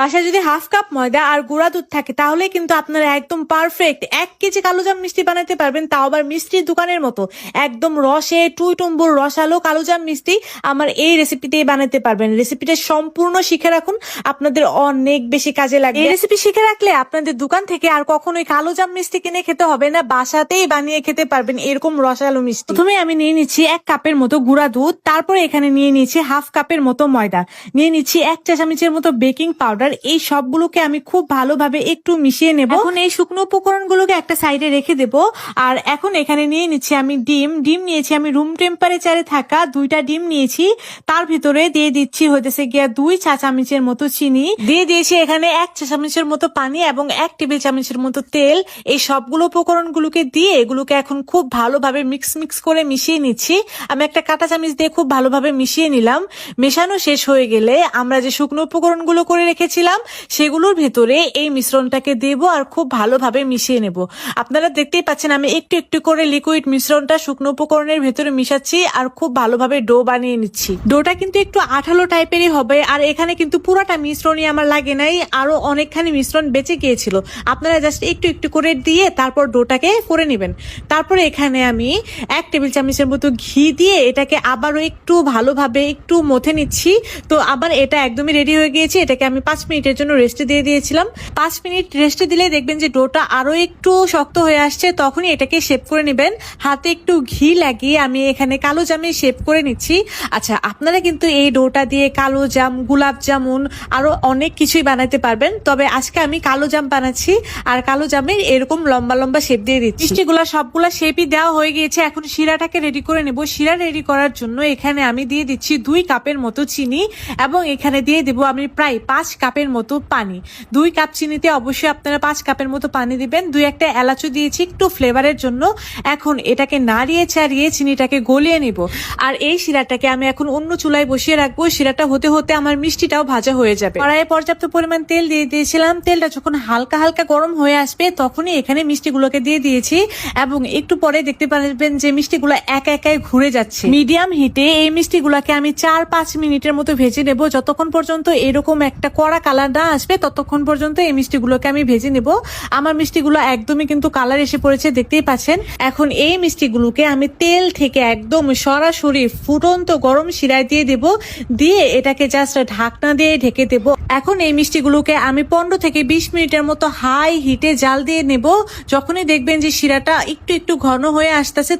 বাসায় যদি half cup ময়দা আর গুঁড়া দুধ থাকে তাহলে কিন্তু আপনারা একদম পারফেক্ট এক কেজি কালোজাম মিষ্টি বানাতে পারবেন তাও আবার মিষ্টির দোকানের মতো। একদম রসে টুই টুম্বুর রসালো কালোজাম মিষ্টি আমার এই রেসিপিতেই বানাতে পারবেন। রেসিপিটা সম্পূর্ণ শিখে রাখুন আপনাদের অনেক বেশি কাজে লাগবে। এই রেসিপি শিখে রাখলে আপনাদের দোকান থেকে আর কখনোই কালোজাম মিষ্টি কিনে খেতে হবে না বাসাতেই বানিয়ে খেতে পারবেন এরকম রসালো মিষ্টি। প্রথমে আমি নিয়ে নিচ্ছি এক কাপের মতো গুঁড়া দুধ তারপরে এখানে নিয়ে নিচ্ছি হাফ কাপের মতো ময়দা। নিয়ে নিচ্ছি এক চা চামচের মতো বেকিং পাউডার এই সবগুলোকে আমি খুব ভালোভাবে একটু মিশিয়ে নেব। এখন এই শুকনো উপকরণগুলোকে একটা সাইডে রেখে দেব। আর এখন এখানে নিয়ে নিচ্ছি আমি ডিম। ডিম নিয়েছি আমি রুম টেম্পারেচারে থাকা দুইটা ডিম নিয়েছি। তার ভিতরে দিয়ে দিচ্ছি হইতেছে গিয়া দুই চা চামচের মতো চিনি। দিয়ে দিয়েছি এখানে এক চা চামচের মতো পানি এবং এক টেবিল চামচের মতো তেল। এই সবগুলো উপকরণগুলোকে দিয়ে এগুলোকে এখন খুব ভালোভাবে মিক্স মিক্স করে মিশিয়ে নিচ্ছি। আমি একটা কাঁটা চামচ দিয়ে খুব ভালোভাবে মিশিয়ে নিলাম। মেশানো শেষ হয়ে গেলে আমরা যে শুকনো উপকরণগুলো করে রেখেছিলাম সেগুলোর ভেতরে এই মিশ্রণটাকে দেব আর খুব ভালোভাবে মিশিয়ে নেব। আপনারা দেখতেই পাচ্ছেন আমি একটু একটু করে লিকুইড মিশ্রণটা শুকনো উপকরণের ভেতরে মিশাচ্ছি আর খুব ভালোভাবে ডো বানিয়ে নিচ্ছি। ডোটা কিন্তু একটু আঠালো টাইপেরই হবে আর এখানে কিন্তু পুরাটা মিশ্রণই আমার লাগে নাই, আরও অনেকখানি মিশ্রণ বেঁচে গিয়েছিল। আপনারা জাস্ট একটু একটু করে দিয়ে তারপর ডোটাকে করে নেবেন। তারপরে এখানে আমি এক টেবিল চামচের মতো ঘি দিয়ে এটাকে আবারও একটু ভালোভাবে একটু মথে নিচ্ছি। তো আবার এটা একদমই রেডি হয়ে গিয়েছে, এটাকে আমি পাঁচ মিনিটের জন্য রেস্টে দিয়ে দিয়েছিলাম। পাঁচ মিনিট রেস্টে দিলে দেখবেন যে ডোটা আরও একটু শক্ত হয়ে আসছে, তখনই এটাকে শেপ করে নেবেন। হাতে একটু ঘি লাগিয়ে আমি এখানে কালো জামে শেপ করে নিচ্ছি। আচ্ছা আপনারা কিন্তু এই ডোটা দিয়ে কালো জাম, গোলাপ জামুন আরও অনেক কিছুই বানাতে পারবেন। তবে আজকে আমি কালো জাম বানাচ্ছি আর কালো জামের এরকম লম্বা লম্বা শেপ দিয়ে দিচ্ছি। মিষ্টিগুলা সবগুলা শেপই দেওয়া হয়ে গিয়েছে। এখন শিরাটাকে রেডি করে নেব। শিরা রেডি করার জন্য এখানে আমি দিয়ে দিচ্ছি দুই কাপের মতো চিনি এবং এখানে দিয়ে দেবো আমি প্রায় পাঁচ কাপের মতো পানি। দুই কাপ চিনিতে অবশ্যই আপনারা পাঁচ কাপের মতো পানি দিবেন। দুই একটা এলাচও দিয়েছি, একটু ফ্লেভারের জন্য। এখন এটাকে নাড়িয়ে চাড়িয়ে চিনিটাকে গলিয়ে নিব। আর এই শিরাটাকে আমি এখন অন্য চুলায় বসিয়ে রাখব। শিরাটা হতে হতে আমার মিষ্টিটাও ভাজা হয়ে যাবে। কড়াইয়ে পর্যাপ্ত পরিমাণ তেল দিয়ে দিয়েছিলাম। তেলটা যখন হালকা হালকা গরম হয়ে আসবে, তখনই এখানে মিষ্টিগুলোকে দিয়ে দিয়েছি। এবং একটু পরে দেখতে পারবেন যে মিষ্টিগুলো একা একাই ঘুরে যাচ্ছে। মিডিয়াম হিটে এই মিষ্টিগুলোকে আমি চার পাঁচ মিনিটের মতো ভেজে নেব। যতক্ষণ পর্যন্ত এরকম একটা কড়া কালার না আসবে, ততক্ষণ পর্যন্ত এই মিষ্টিগুলোকে আমি ভেজে নেব। আমার মিষ্টিগুলো একদমই কিন্তু কালার এসে পড়েছে, দেখতেই পাচ্ছেন। এখন এই মিষ্টিগুলোকে আমি তেল থেকে একদম সরাসরি ফুটন্ত গরম শিরায় দিয়ে দেব। দিয়ে এটাকে জাস্ট ঢাকনা দিয়ে ঢেকে দেব। এখন এই মিষ্টিগুলোকে আমি পনেরো থেকে বিশ মিনিটের মতো হাই হিটে জাল দিয়ে নেব। যখনই দেখবেন যে শিরাটা একটু একটু ঘন হয়ে আসতেছে